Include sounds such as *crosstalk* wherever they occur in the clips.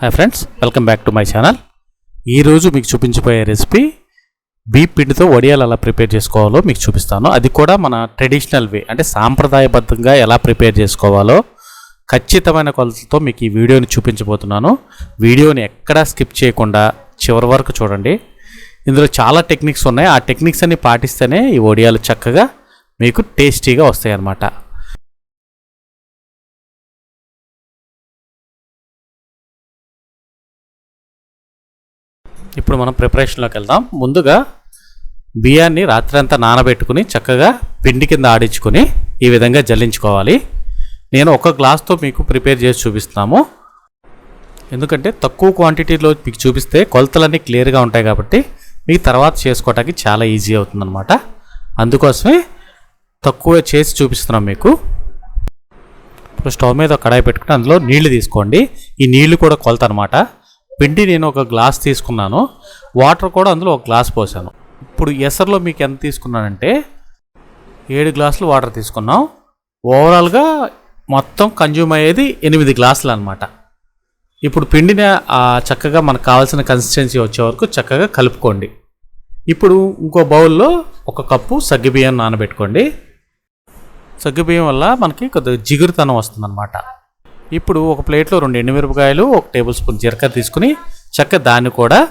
Hi friends welcome back to my channel ఈరోజు మీకు చూపించబోయే రెసిపీ బీప్ పిండితో వడియాలు ఎలా ప్రిపేర్ చేసుకోవాలో మీకు చూపిస్తాను. అది కూడా మన ట్రెడిషనల్ వే అంటే సాంప్రదాయబద్ధంగా ఎలా ప్రిపేర్ చేసుకోవాలో ఖచ్చితమైన కొలతలతో మీకు ఈ వీడియోని చూపించబోతున్నాను. వీడియోని ఎక్కడా స్కిప్ చేయకుండా చివరి వరకు చూడండి. ఇందులో చాలా టెక్నిక్స్ ఉన్నాయి. ఆ టెక్నిక్స్ అన్ని పాటిస్తేనే ఈ వడియాలు చక్కగా మీకు టేస్టీగా వస్తాయి అన్నమాట ఇప్పుడు మనం ప్రిపరేషన్లోకి వెళ్దాం. ముందుగా బియ్యాన్ని రాత్రంతా నానబెట్టుకుని చక్కగా పిండి కింద ఆడించుకొని ఈ విధంగా జల్లించుకోవాలి. నేను ఒక గ్లాస్తో మీకు ప్రిపేర్ చేసి చూపిస్తున్నాము. ఎందుకంటే తక్కువ క్వాంటిటీలో మీకు చూపిస్తే కొలతలన్నీ క్లియర్గా ఉంటాయి కాబట్టి మీకు తర్వాత చేసుకోవడానికి చాలా ఈజీ అవుతుందన్నమాట. అందుకోసమే తక్కువ చేసి చూపిస్తున్నాం మీకు. ఇప్పుడు స్టవ్ మీద ఒక కడాయి పెట్టుకుని అందులో నీళ్ళు తీసుకోండి. ఈ నీళ్ళు కూడా కొలత అనమాట పిండి నేను ఒక గ్లాస్ తీసుకున్నాను వాటర్ కూడా అందులో ఒక గ్లాస్ పోసాను. ఇప్పుడు ఎసర్లో మీకు ఎంత తీసుకున్నానంటే ఏడు గ్లాసులు వాటర్ తీసుకున్నాం. ఓవరాల్గా మొత్తం కన్జ్యూమ్ అయ్యేది ఎనిమిది గ్లాసులు అనమాట ఇప్పుడు పిండిని చక్కగా మనకు కావాల్సిన కన్సిస్టెన్సీ వచ్చే వరకు చక్కగా కలుపుకోండి. ఇప్పుడు ఇంకో బౌల్లో ఒక కప్పు సగ్గుబియ్యం నానబెట్టుకోండి. సగ్గుబియ్యం వల్ల మనకి కొద్దిగా జిగురుతనం వస్తుందన్నమాట. ఇప్పుడు ఒక ప్లేట్లో రెండు ఎండుమిరపకాయలు ఒక టేబుల్ స్పూన్ జీలకర్ర తీసుకుని చక్క దాన్ని కూడా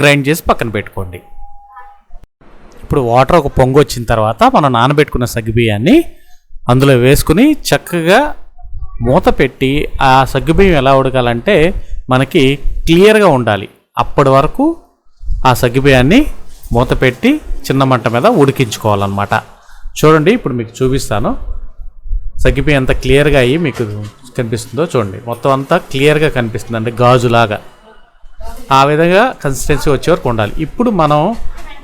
గ్రైండ్ చేసి పక్కన పెట్టుకోండి. ఇప్పుడు వాటర్ ఒక పొంగు వచ్చిన తర్వాత మనం నానబెట్టుకున్న సగ్గుబియ్యాన్ని అందులో వేసుకుని చక్కగా మూత పెట్టి ఆ సగ్గుబియ్యం ఎలా ఉడకాలంటే మనకి క్లియర్గా ఉండాలి. అప్పటి వరకు ఆ సగ్గుబియ్యాన్ని మూత పెట్టి చిన్న మంట మీద ఉడికించుకోవాలన్నమాట. చూడండి ఇప్పుడు మీకు చూపిస్తాను. సగ్గిపోయి ఎంత క్లియర్గా అయ్యి మీకు కనిపిస్తుందో చూడండి. మొత్తం అంతా క్లియర్గా కనిపిస్తుంది. అంటే గాజులాగా. ఆ విధంగా కన్సిస్టెన్సీ వచ్చే వరకు ఉండాలి. ఇప్పుడు మనం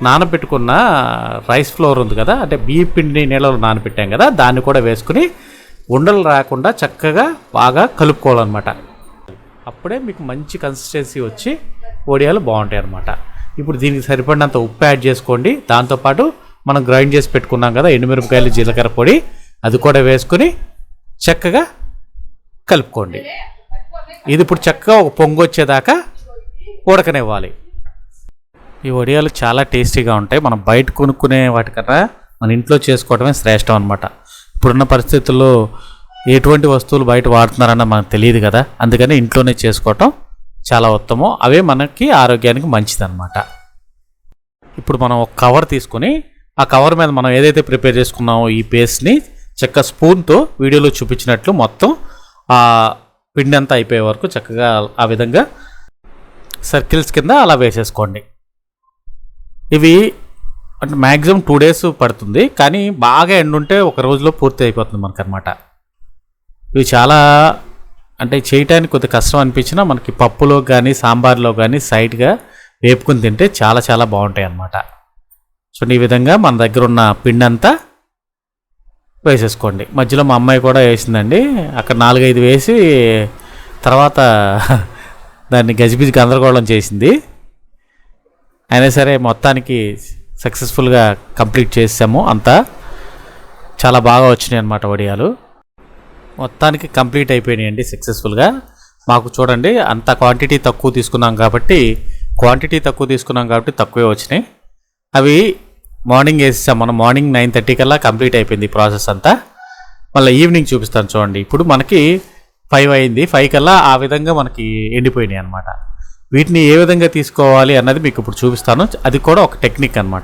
నానబెట్టుకున్న రైస్ ఫ్లోర్ ఉంది కదా అంటే బియ్య పిండి నీళ్ళలో నానబెట్టాం కదా దాన్ని కూడా వేసుకుని ఉండలు రాకుండా చక్కగా బాగా కలుపుకోవాలన్నమాట. అప్పుడే మీకు మంచి కన్సిస్టెన్సీ వచ్చి వడియాలు బాగుంటాయి అన్నమాట. ఇప్పుడు దీనికి సరిపడినంత ఉప్పు యాడ్ చేసుకోండి. దాంతోపాటు మనం గ్రైండ్ చేసి పెట్టుకున్నాం కదా ఎండుమిరపకాయలు జీలకర్ర పొడి. అది కూడా వేసుకుని చక్కగా కలుపుకోండి. ఇది ఇప్పుడు చక్కగా ఒక పొంగు వచ్చేదాకా ఉడకనివ్వాలి. ఈ వడియాలు చాలా టేస్టీగా ఉంటాయి. మనం బయట కొనుక్కునే వాటికన్నా మన ఇంట్లో చేసుకోవడమే శ్రేష్టం అనమాట ఇప్పుడున్న పరిస్థితుల్లో ఎటువంటి వస్తువులు బయట వాడుతున్నారన్న మనకు తెలియదు కదా. అందుకని ఇంట్లోనే చేసుకోవటం చాలా ఉత్తమం. అవే మనకి ఆరోగ్యానికి మంచిదన్నమాట. ఇప్పుడు మనం ఒక కవర్ తీసుకొని ఆ కవర్ మీద మనం ఏదైతే ప్రిపేర్ చేసుకున్నామో ఈ పేస్ట్ని చక్క స్పూన్తో వీడియోలో చూపించినట్లు మొత్తం ఆ పిండి అంతా అయిపోయే వరకు చక్కగా ఆ విధంగా సర్కిల్స్ కింద అలా వేసేసుకోండి. ఇవి అంటే మ్యాక్సిమం టూ డేస్ పడుతుంది కానీ బాగా ఎండుంటే ఒక రోజులో పూర్తి అయిపోతుంది మనకు ఇవి చాలా అంటే చేయటానికి కొద్ది కష్టం అనిపించినా మనకి పప్పులో కానీ సాంబార్లో కానీ సైడ్గా వేపుకుని తింటే చాలా చాలా బాగుంటాయి అన్నమాట సో ఈ విధంగా మన దగ్గర ఉన్న పిండి అంతా వేసేసుకోండి. మధ్యలో మా అమ్మాయి కూడా వేసిందండి. అక్కడ నాలుగైదు వేసి తర్వాత *laughs* దాన్ని గజిబిజి గందరగోళం చేసింది. అయినా సరే మొత్తానికి సక్సెస్ఫుల్గా కంప్లీట్ చేసాము అంతా. చాలా బాగా వచ్చినాయి అన్నమాట వడియాలు. మొత్తానికి కంప్లీట్ అయిపోయినాయండి సక్సెస్ఫుల్గా. మాకు చూడండి అంత క్వాంటిటీ తక్కువ తీసుకున్నాం కాబట్టి క్వాంటిటీ తక్కువ తీసుకున్నాం కాబట్టి తక్కువే వచ్చినాయి. అవి మార్నింగ్ వేసేసాం మనం. మార్నింగ్ నైన్ థర్టీ కల్లా కంప్లీట్ అయిపోయింది ప్రాసెస్ అంతా. మళ్ళీ ఈవినింగ్ చూపిస్తాను చూడండి. ఇప్పుడు మనకి ఫైవ్ అయింది. ఫైవ్ కల్లా ఆ విధంగా మనకి ఎండిపోయినాయి అనమాట వీటిని ఏ విధంగా తీసుకోవాలి అన్నది మీకు ఇప్పుడు చూపిస్తాను. అది కూడా ఒక టెక్నిక్ అనమాట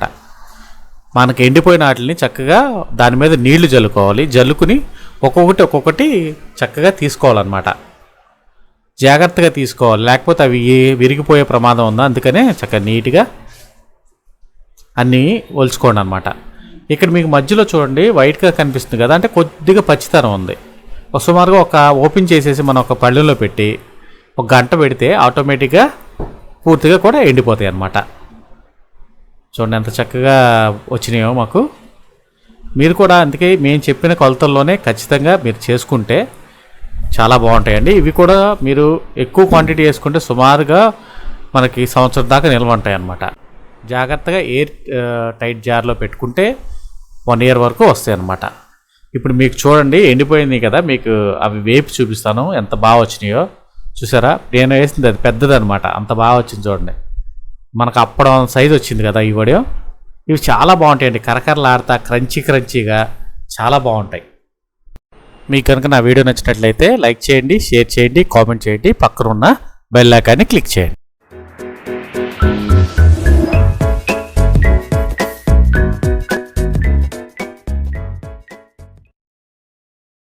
మనకి ఎండిపోయిన వాటిని చక్కగా దాని మీద నీళ్ళు జల్లుకోవాలి. జల్లుకుని ఒక్కొక్కటి ఒక్కొక్కటి చక్కగా తీసుకోవాలన్నమాట. జాగ్రత్తగా తీసుకోవాలి. లేకపోతే అవి విరిగిపోయే ప్రమాదం ఉందా? అందుకనే చక్కగా నీట్గా అన్నీ ఒలుచుకోండి అనమాట ఇక్కడ మీకు మధ్యలో చూడండి వైట్గా కనిపిస్తుంది కదా అంటే కొద్దిగా పచ్చితనం ఉంది. ఒక సుమారుగా ఒక ఓపెన్ చేసేసి మనం ఒక పళ్ళెంలో పెట్టి ఒక గంట పెడితే ఆటోమేటిక్గా పూర్తిగా కూడా ఎండిపోతాయి అన్నమాట. చూడండి ఎంత చక్కగా వచ్చినాయో మాకు. మీరు కూడా అందుకే మేము చెప్పిన కొలతల్లోనే ఖచ్చితంగా మీరు చేసుకుంటే చాలా బాగుంటాయండి. ఇవి కూడా మీరు ఎక్కువ క్వాంటిటీ వేసుకుంటే సుమారుగా మనకి సంవత్సరం దాకా నిల్వ ఉంటాయి అన్నమాట జాగ్రత్తగా ఎయిర్ టైట్ జార్లో పెట్టుకుంటే వన్ ఇయర్ వరకు వస్తాయి అన్నమాట ఇప్పుడు మీకు చూడండి ఎండిపోయింది కదా మీకు అవి వేపి చూపిస్తాను ఎంత బాగా వచ్చినాయో. చూసారా? నేను వేసింది అది పెద్దదనమాట అంత బాగా వచ్చింది చూడండి. మనకు అప్పడం సైజ్ వచ్చింది కదా ఈ వడియో ఇవి చాలా బాగుంటాయండి కరకరలాడతా క్రంచీ క్రంచీగా చాలా బాగుంటాయి. మీకు కనుక నా వీడియో నచ్చినట్లయితే లైక్ చేయండి షేర్ చేయండి కామెంట్ చేయండి పక్కన ఉన్న బెల్ ఐకాన్ని క్లిక్ చేయండి.